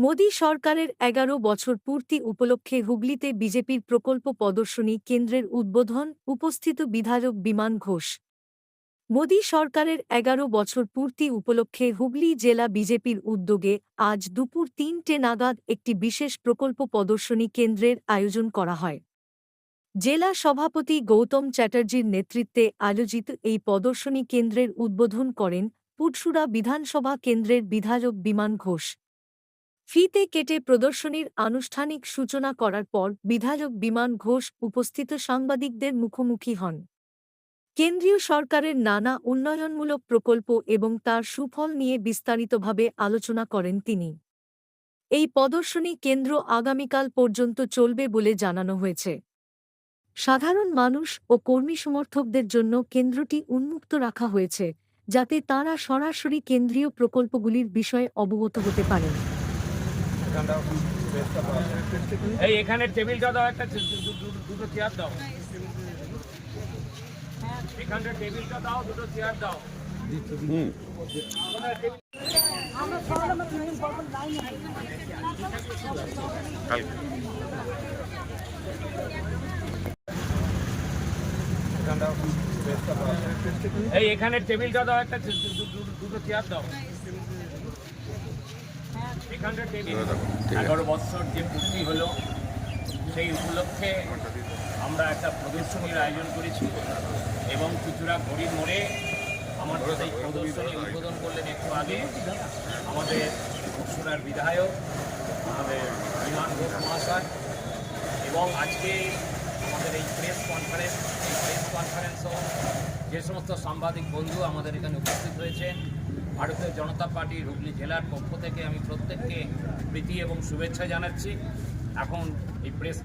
মোদী সরকারের এগারো বছর পূর্তি উপলক্ষে হুগলিতে বিজেপির প্রকল্প প্রদর্শনী কেন্দ্রের উদ্বোধন উপস্থিত বিধায়ক বিমান ঘোষ। মোদী সরকারের এগারো বছর পূর্তি উপলক্ষে হুগলি জেলা বিজেপির উদ্যোগে আজ দুপুর তিনটে নাগাদ একটি বিশেষ প্রকল্প প্রদর্শনী কেন্দ্রের আয়োজন করা হয়। জেলা সভাপতি গৌতম চ্যাটার্জির নেতৃত্বে আয়োজিত এই প্রদর্শনী কেন্দ্রের উদ্বোধন করেন পুটসুরা বিধানসভা কেন্দ্রের বিধায়ক বিমান ঘোষ। ফিতে কেটে প্রদর্শনীর আনুষ্ঠানিক সূচনা করার পর বিধায়ক বিমান ঘোষ উপস্থিত সাংবাদিকদের মুখোমুখি হন। কেন্দ্রীয় সরকারের নানা উন্নয়নমূলক প্রকল্প এবং তার সুফল নিয়ে বিস্তারিতভাবে আলোচনা করেন তিনি। এই প্রদর্শনী কেন্দ্র আগামীকাল পর্যন্ত চলবে বলে জানানো হয়েছে। সাধারণ মানুষ ও কর্মী সমর্থকদের জন্য কেন্দ্রটি উন্মুক্ত রাখা হয়েছে, যাতে তাঁরা সরাসরি কেন্দ্রীয় প্রকল্পগুলির বিষয়ে অবগত হতে পারেন। এই এখানে টেবিলটা দাও একটা দুটো চেয়ার দাও। এখানটা টেবিলটা দাও, দুটো চেয়ার দাও। এই এখানে টেবিলটা দাও, একটা দুটো চেয়ার দাও। এখানটা টেবিল। এগারো বছর যে পূর্তি হলো সেই উপলক্ষে আমরা একটা প্রদর্শনীর আয়োজন করেছি এবং চুচুড়া গরিব মোড়ে আমাদের সেই প্রদর্শনী উদ্বোধন করলেন একটু আগে আমাদের চুচুড়ার বিধায়ক আমাদের বিমান ঘোষ মহাশয় এবং আজকে আমাদের এই প্রেস কনফারেন্স এই প্রেস কনফারেন্সও যে সমস্ত সাংবাদিক বন্ধু আমাদের এখানে উপস্থিত হয়েছেন ভারতীয় জনতা পার্টির হুগলি জেলার পক্ষ থেকে আমি প্রত্যেককে প্রীতি এবং শুভেচ্ছা জানাচ্ছি। এখন এই প্রেস